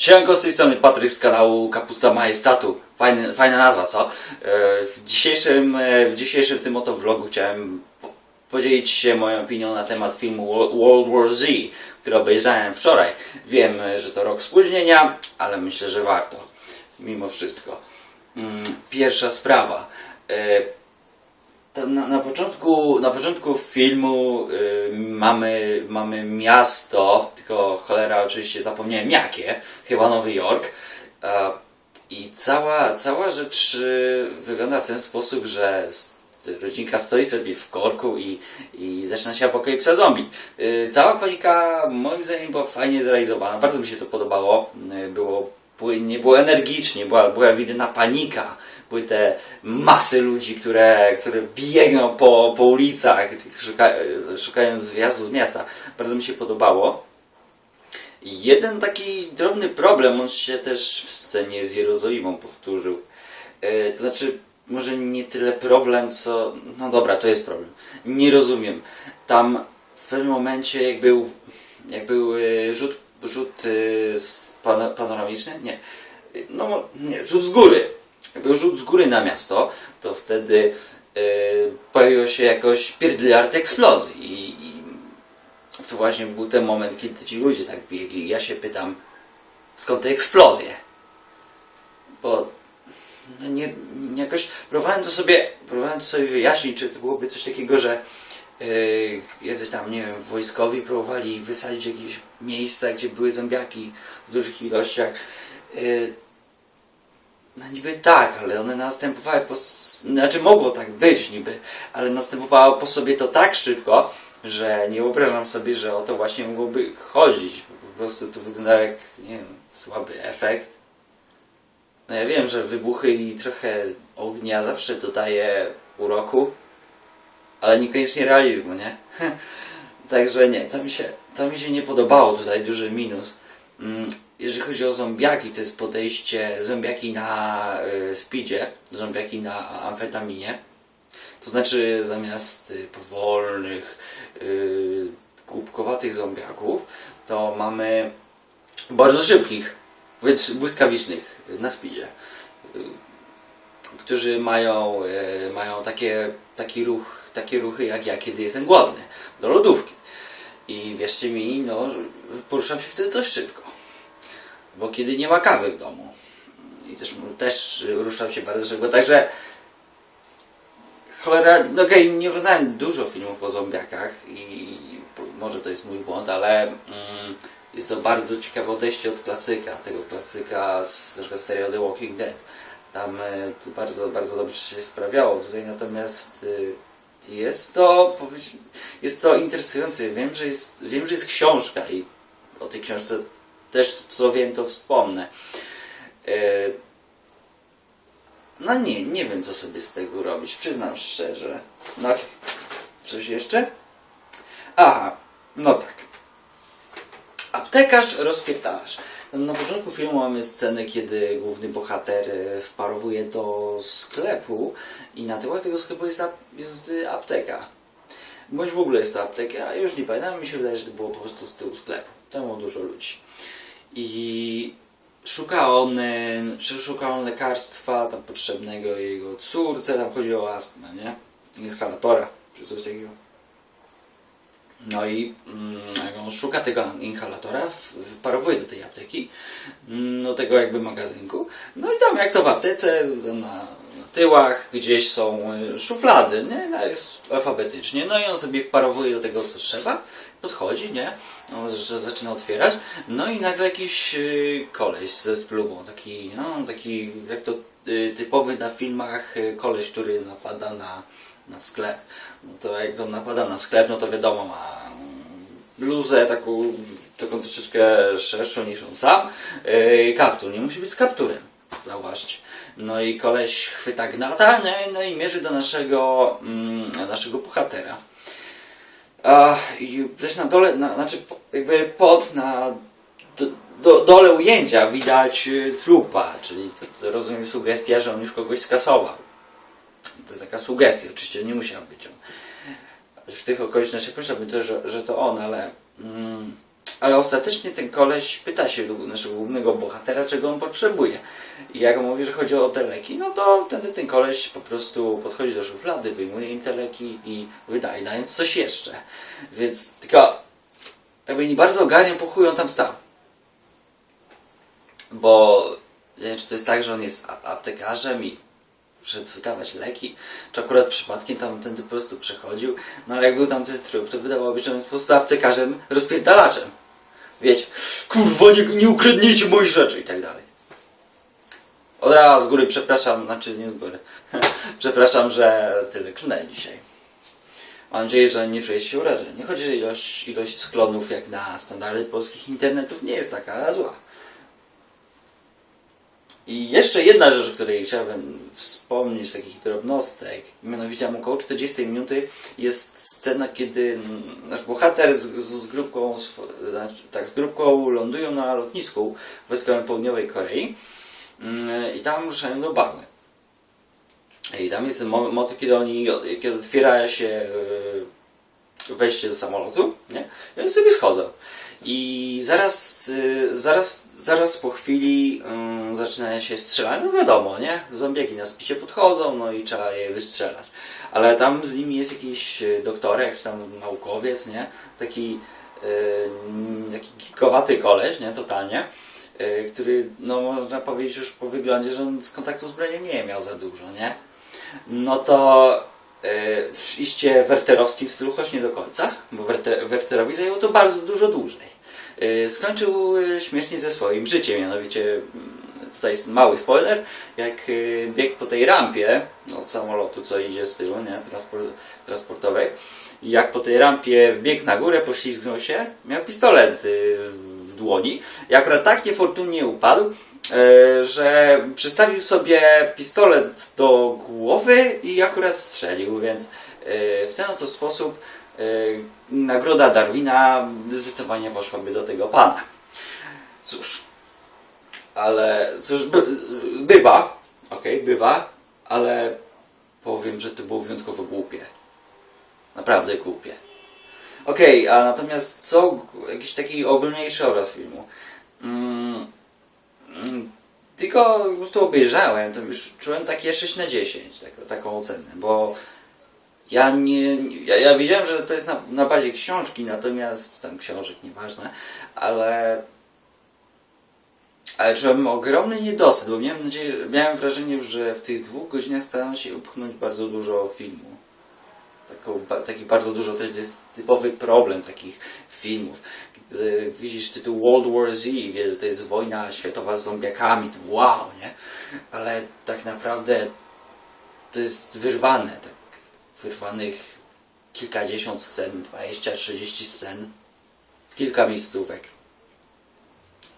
Siemanko, z tej strony Patryk z kanału Kapusta Majestatu. Fajny, fajna nazwa, co? E, W dzisiejszym, e, w dzisiejszym tym oto vlogu chciałem po- podzielić się moją opinią na temat filmu Wo- World War Z, który obejrzałem wczoraj. Wiem, e, że to rok spóźnienia, ale myślę, że warto. Mimo wszystko. Mm, Pierwsza sprawa. E, na, na, początku, na początku filmu y, mamy, mamy miasto, tylko cholera oczywiście zapomniałem jakie, chyba Nowy Jork. A, I cała, cała rzecz y, wygląda w ten sposób, że rodzinka stoi sobie w korku i, i zaczyna się apokalipsa zombie. Y, cała panika moim zdaniem była fajnie zrealizowana, bardzo mi się to podobało. Y, było płynnie, było energicznie, była, była widna panika. Były te masy ludzi, które, które biegną po, po ulicach, szuka, szukając wyjazdu z miasta. Bardzo mi się podobało. Jeden taki drobny problem, on się też w scenie z Jerozolimą powtórzył. E, to znaczy, może nie tyle problem, co. No dobra, to jest problem. Nie rozumiem. Tam w pewnym momencie, jak był, jak był e, rzut, rzut e, z pano, panoramiczny? Nie. E, No, nie, rzut z góry. Był rzut z góry na miasto, to wtedy pojawiło się jakoś pierdliard eksplozji. I, i to właśnie był ten moment, kiedy ci ludzie tak biegli. Ja się pytam, skąd te eksplozje? Bo no nie, jakoś próbowałem to sobie, próbowałem to sobie wyjaśnić, czy to byłoby coś takiego, że yy, tam, nie wiem, wojskowi próbowali wysadzić jakieś miejsca, gdzie były zombiaki w dużych ilościach. Yy, no niby tak, ale one następowały po... Znaczy mogło tak być niby, ale następowało po sobie to tak szybko, że nie wyobrażam sobie, że o to właśnie mogłoby chodzić. Po po prostu to wygląda jak, nie wiem, słaby efekt. No ja wiem, że wybuchy i trochę ognia zawsze dodaje uroku, ale niekoniecznie realizmu, nie? Także nie, to mi, się, to mi się nie podobało, tutaj duży minus. Jeżeli chodzi o zombiaki, to jest podejście zombiaki na y, speedzie, zombiaki na amfetaminie. To znaczy zamiast y, powolnych, y, głupkowatych zombiaków, to mamy bardzo szybkich, wręcz błyskawicznych y, na speedzie. Którzy mają, mają takie, taki ruch, takie ruchy jak ja, kiedy jestem głodny, do lodówki. I wierzcie mi, no, poruszam się wtedy dość szybko. Bo kiedy nie ma kawy w domu. I też, też ruszam się bardzo szybko. Także cholera, no okej, nie oglądałem dużo filmów o zombiakach i może to jest mój błąd, ale mm, jest to bardzo ciekawe odejście od klasyka, tego klasyka z na serialu The Walking Dead. Tam to bardzo, bardzo dobrze się sprawiało. Tutaj natomiast e, jest to, jest to interesujące. Wiem, że jest, wiem, że jest książka i o tej książce też co wiem, to wspomnę. E, no nie, nie wiem co sobie z tego robić, przyznam szczerze. No, coś jeszcze? Aha, no tak. Aptekarz, rozpierdalarz. Na początku filmu mamy scenę, kiedy główny bohater e, wparowuje do sklepu i na tyłach tego sklepu jest, jest apteka. Bądź w ogóle jest to apteka, a już nie pamiętam, mi się wydaje, że to było po prostu z tyłu sklepu. Tam było dużo ludzi. I szuka on, e, szuka on lekarstwa tam potrzebnego jego córce, tam chodzi o astmę, nie? Inhalatora, czy coś takiego. No i mm, jak on szuka tego inhalatora, wparowuje do tej apteki, mm, do tego jakby magazynku. No i tam jak to w aptece, na, tyłach gdzieś są y, szuflady, nie? No, alfabetycznie. No i on sobie wparowuje do tego co trzeba, podchodzi, nie? No, że zaczyna otwierać. No i nagle jakiś y, koleś ze spluwą, taki, no, taki jak to y, typowy na filmach y, koleś, który napada na, na sklep. No to jak on napada na sklep, no to wiadomo, ma bluzę taką, taką troszeczkę szerszą niż on sam. Kaptur, nie musi być z kapturem, zauważcie. No i koleś chwyta gnata, no, no i mierzy do naszego, mm, naszego bohatera. A, I też na dole, na, znaczy jakby pod, na do, do, dole ujęcia widać y, trupa, czyli to, to rozumiem sugestia, że on już kogoś skasował. To jest taka sugestia, oczywiście nie musiał być on. W tych okolicznościach proszę że, że to on, ale mm, Ale ostatecznie ten koleś pyta się naszego głównego bohatera, czego on potrzebuje. I jak on mówi, że chodzi o te leki, no to wtedy ten koleś po prostu podchodzi do szuflady, wyjmuje im te leki i wydaje nic coś jeszcze. Więc tylko jakby nie bardzo ogarniam, po chuj on tam stał. Bo nie wiem, czy to jest tak, że on jest aptekarzem i przed wydawać leki, czy akurat przypadkiem tam ten po prostu przechodził, no ale jak był tam ten trup, to wydawałoby się, że on jest po prostu aptekarzem, rozpierdalaczem. Wiecie, kurwa, nie, nie ukradnijcie moich rzeczy i tak dalej. Od razu z góry przepraszam, znaczy nie z góry, przepraszam, że tyle klnę dzisiaj. Mam nadzieję, że nie czujecie się urażeni. Choć ilość, ilość sklonów jak na standardy polskich internetów nie jest taka zła. I jeszcze jedna rzecz, o której chciałbym wspomnieć z takich drobnostek, mianowicie około 40 minuty jest scena, kiedy nasz bohater z, z, z grupką, sw- znaczy, tak, z grupką lądują na lotnisku wojskowym południowej Korei mm, i tam ruszają do bazy. I tam jest ten mo- motyw, kiedy oni, kiedy otwiera się yy, wejście do samolotu, nie? I oni sobie schodzą. I zaraz, y, zaraz, zaraz po chwili ym, zaczyna się strzelanie, no wiadomo, nie? Zombieki na spicie podchodzą, no i trzeba je wystrzelać. Ale tam z nimi jest jakiś y, doktorek, jakiś tam naukowiec, nie? Taki, y, taki kikowaty koleś, nie? Totalnie. Y, który, no można powiedzieć już po wyglądzie, że on z kontaktu z bronią nie miał za dużo, nie? No to w iście werterowskim stylu, choć nie do końca, bo Werter, Werterowi zajęło to bardzo dużo dłużej. E, Skończył e, śmiesznie ze swoim życiem, mianowicie mm, tutaj jest mały spoiler, jak e, biegł po tej rampie od samolotu, co idzie z tyłu, nie, transport, transportowej, jak po tej rampie wbiegł na górę, poślizgnął się, miał pistolet e, w dłoni i akurat tak niefortunnie upadł, e, że przystawił sobie pistolet do głowy i akurat strzelił, więc e, w ten oto sposób e, nagroda Darwina zdecydowanie poszłaby do tego pana. Cóż, ale cóż, by, bywa, okej, bywa, ale powiem, że to było wyjątkowo głupie. Naprawdę głupie. Okej, a natomiast co, jakiś taki ogólniejszy obraz filmu. Mm, mm, tylko po prostu obejrzałem, to już czułem takie 6 na 10, taką, taką ocenę, bo ja nie, ja, ja wiedziałem, że to jest na, na bazie książki, natomiast tam książek, nieważne, ale ale czułem ogromny niedosyt, bo miałem nadzieję, miałem wrażenie, że w tych dwóch godzinach staram się upchnąć bardzo dużo filmu. Taki bardzo dużo też jest typowy problem takich filmów. Gdy widzisz tytuł World War Z wiesz, że to jest wojna światowa z zombiakami, to wow, nie? Ale tak naprawdę to jest wyrwane, tak wyrwanych kilkadziesiąt scen, 20, 30 scen, kilka miejscówek.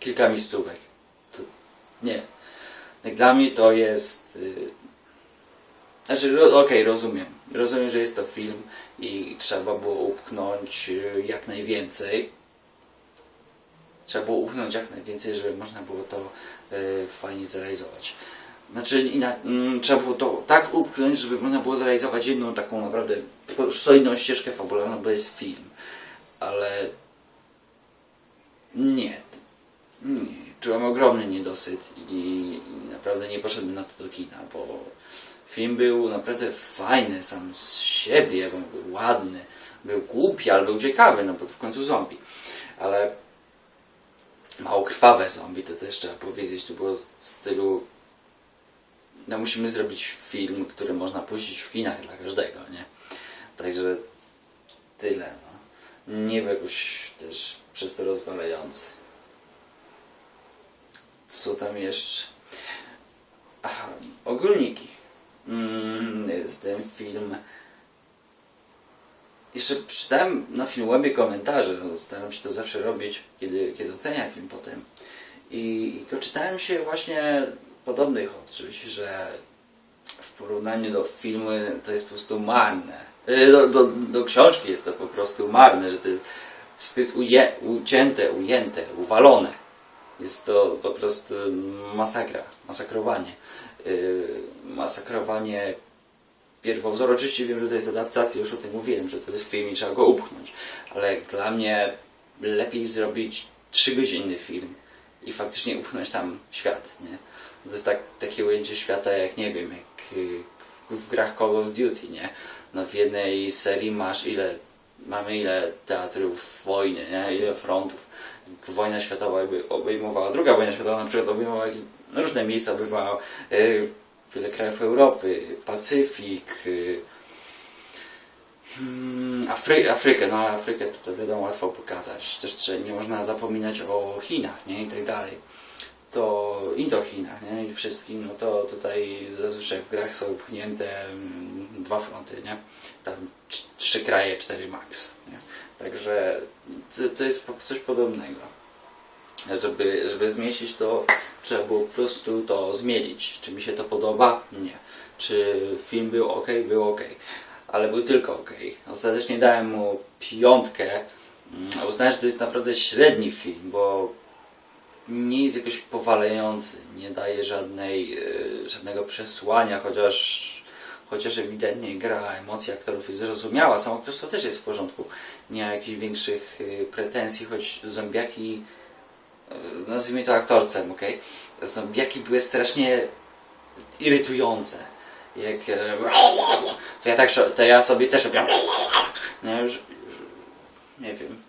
Kilka miejscówek. To nie. Dla mnie to jest. y, Znaczy, okej, rozumiem. Rozumiem, że jest to film i trzeba było upchnąć y, jak najwięcej. Trzeba było upchnąć jak najwięcej, żeby można było to y, fajnie zrealizować. Znaczy, mm, trzeba było to tak upchnąć, żeby można było zrealizować jedną taką naprawdę solidną ścieżkę fabularną, bo jest film. Ale nie. Nie. Czułem ogromny niedosyt i naprawdę nie poszedłem na to do kina, bo film był naprawdę fajny sam z siebie, był ładny, był głupi, ale był ciekawy, no bo to w końcu zombie. Ale mało krwawe zombie, to też trzeba powiedzieć, to było w stylu no musimy zrobić film, który można puścić w kinach dla każdego, nie? Także tyle, no. Nie był jakoś też przez to rozwalający. Co tam jeszcze? Aha, ogólniki. Mm, jest ten film. Jeszcze czytałem na Filmwebie komentarze, no, staram się to zawsze robić, kiedy, kiedy oceniam film potem. I, I to czytałem się właśnie podobnych oczywiście, że w porównaniu do filmu to jest po prostu marne. Y, Do, do, do książki jest to po prostu marne, że to jest wszystko jest uje, ucięte, ujęte, uwalone. Jest to po prostu masakra, masakrowanie. Yy, masakrowanie pierwowzór. Oczywiście wiem, że to jest adaptacja, już o tym mówiłem, że to jest film i trzeba go upchnąć. Ale dla mnie lepiej zrobić trzygodzinny film i faktycznie upchnąć tam świat, nie? To jest tak, takie ujęcie świata jak, nie wiem, jak y, w grach Call of Duty, nie? No w jednej serii masz ile, mamy ile teatrów wojny, nie? Ile frontów. Wojna światowa jakby obejmowała, druga wojna światowa na przykład obejmowała różne miejsca, obejmowała y, wiele krajów Europy, Pacyfik, y, mm, Afry, Afrykę, no Afrykę to, to wiadomo łatwo pokazać. Też nie można zapominać o Chinach, nie? I tak dalej. To Indochinach, nie? I wszystkim, no to tutaj zazwyczaj w grach są pchnięte mm, dwa fronty, nie? Tam trz- trzy kraje, cztery max, nie? Także to, to jest coś podobnego. Żeby, żeby zmieścić to, trzeba było po prostu to zmienić. Czy mi się to podoba? Nie. Czy film był ok? Był ok. Ale był tylko ok. Ostatecznie dałem mu piątkę. Mm, Uznałem, że to jest naprawdę średni film, bo nie jest jakoś powalający, nie daje żadnej, e, żadnego przesłania, chociaż, chociaż ewidentnie gra, emocja aktorów jest zrozumiała, samo aktorstwo też jest w porządku. Nie ma jakichś większych e, pretensji, choć zombiaki, nazwijmy to aktorstwem, ok? Zombiaki były strasznie irytujące. Jak, e, to ja tak, to ja sobie też robię, no już, już nie wiem.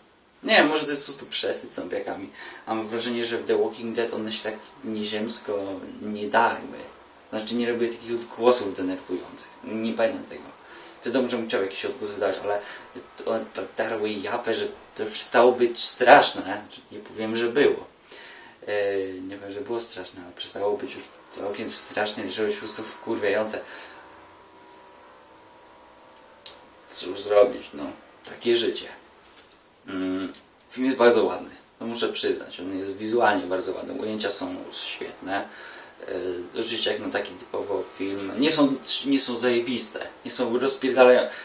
Nie może to jest po prostu przesyt zombiakami. Mam wrażenie, że w The Walking Dead one się tak nieziemsko nie darły. Znaczy nie robiły takich odgłosów denerwujących. Nie pamiętam tego. Wiadomo, że bym chciał jakieś odgłosy dać, ale one tak darły japę, że to przestało być straszne. Nie powiem, że było. Yy, nie powiem, że było straszne, ale przestało być już całkiem strasznie, zaczęło się po prostu wkurwiające. Cóż zrobić, no. Takie życie. Mm, Film jest bardzo ładny, to muszę przyznać. On jest wizualnie bardzo ładny. Ujęcia są świetne. Yy, oczywiście jak na taki typowo film. Nie są, nie są zajebiste, nie są rozpierdalające.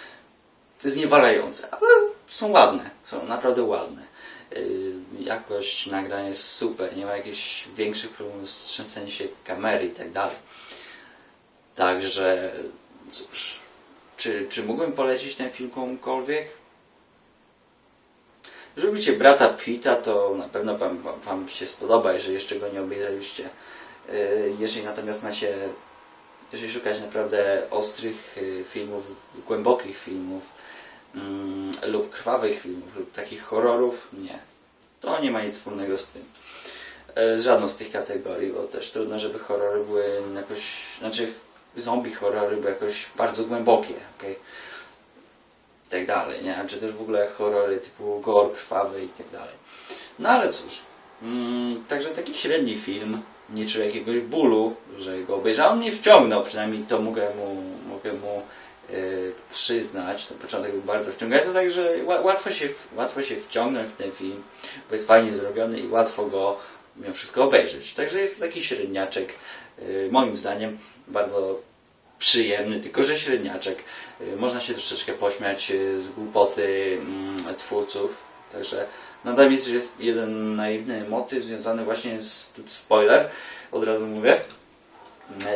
To jest niewalające, ale są ładne. Są naprawdę ładne. Yy, jakość nagrania jest super. Nie ma jakichś większych problemów z trzęseniem się kamery i tak dalej. Także cóż. Czy, czy mógłbym polecić ten film komukolwiek? Jeżeli lubicie brata Pita, to na pewno wam, wam, wam się spodoba, jeżeli jeszcze go nie obejrzeliście. Yy, Jeżeli natomiast macie, jeżeli szukacie naprawdę ostrych yy, filmów, głębokich filmów mm, lub krwawych filmów, lub takich horrorów, nie. To nie ma nic wspólnego z tym. Z żadną z tych kategorii, bo też trudno, żeby horrory były jakoś, znaczy zombie horrory były jakoś bardzo głębokie, okej? i tak dalej, nie? Czy też w ogóle horrory typu gore, krwawy i tak dalej. No ale cóż, mm, także taki średni film, nie czuł jakiegoś bólu, że go obejrzałem, mnie wciągnął, przynajmniej to mogę mu, mogę mu przyznać. To początek był bardzo wciągający, także ła- łatwo się, łatwo się wciągnąć w ten film, bo jest fajnie zrobiony i łatwo go mimo wszystko obejrzeć. Także jest taki średniaczek, yy, moim zdaniem, bardzo przyjemny, tylko że średniaczek. Y, Można się troszeczkę pośmiać z głupoty mm, twórców. Także nadal jest, jeden naiwny motyw związany właśnie z spoiler, od razu mówię,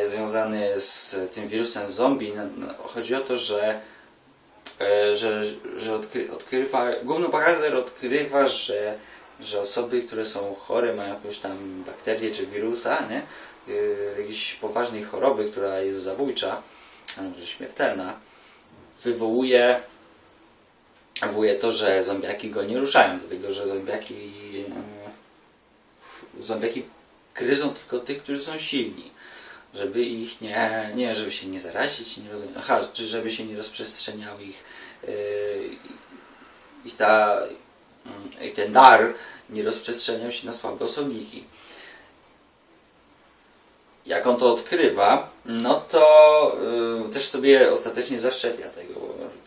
związany z tym wirusem zombie. No, no, Chodzi o to, że e, że, że odkry, odkrywa, główny bohater odkrywa, że, że osoby, które są chore, mają jakąś tam bakterię czy wirusa, nie? Yy, jakiejś poważnej choroby, która jest zabójcza, a może śmiertelna, wywołuje, wywołuje to, że zombiaki go nie ruszają, dlatego że zombiaki, zombiaki gryzą tylko tych, którzy są silni. Żeby ich nie, nie, żeby się nie zarazić, nie rozumiem, aha, czy żeby się nie rozprzestrzeniał ich, yy, ta, yy, ten dar nie rozprzestrzeniał się na słabe osobniki jak on to odkrywa, no to y, też sobie ostatecznie zaszczepia tego.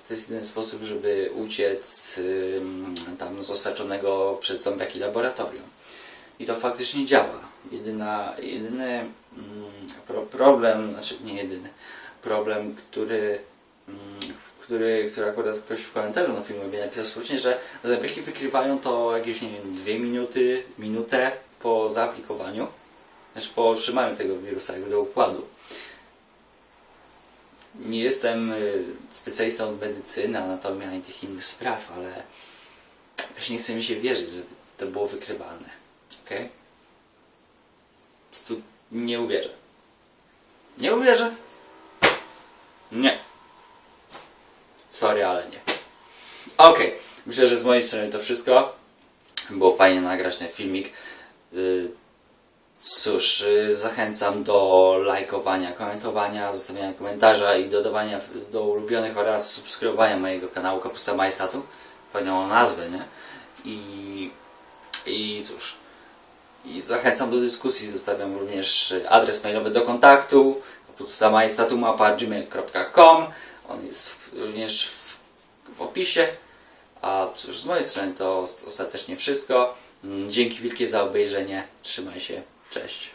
To jest jeden sposób, żeby uciec y, tam z osaczonego przez zombiaki laboratorium. I to faktycznie działa. Jedyna, jedyny mm, pro, problem, znaczy nie jedyny, problem, który, mm, który, który akurat ktoś w komentarzu na filmie napisał słusznie, że zombiaki wykrywają to jakieś, nie wiem, dwie minuty, minutę po zaaplikowaniu znaczy po otrzymaniu tego wirusa jakby do układu. Nie jestem y, specjalistą od medycyny, anatomii ani tych innych spraw, ale Jakoś nie chce mi się wierzyć, że to było wykrywalne. Okej? Po prostu nie uwierzę. Nie uwierzę. Nie. Sorry, ale nie. Okej, myślę, że z mojej strony to wszystko. Było fajnie nagrać ten filmik. Y, Cóż, y, zachęcam do lajkowania, komentowania, zostawiania komentarza i dodawania do ulubionych oraz subskrybowania mojego kanału Kapusta Majestatu. Fajną nazwę, nie? I, I cóż, i zachęcam do dyskusji. Zostawiam również y, adres mailowy do kontaktu kapustamajestatumapa.gmail.com On jest również w, w opisie. A cóż, z mojej strony to ostatecznie wszystko. Mm, Dzięki wielkie za obejrzenie. Trzymaj się. Cześć.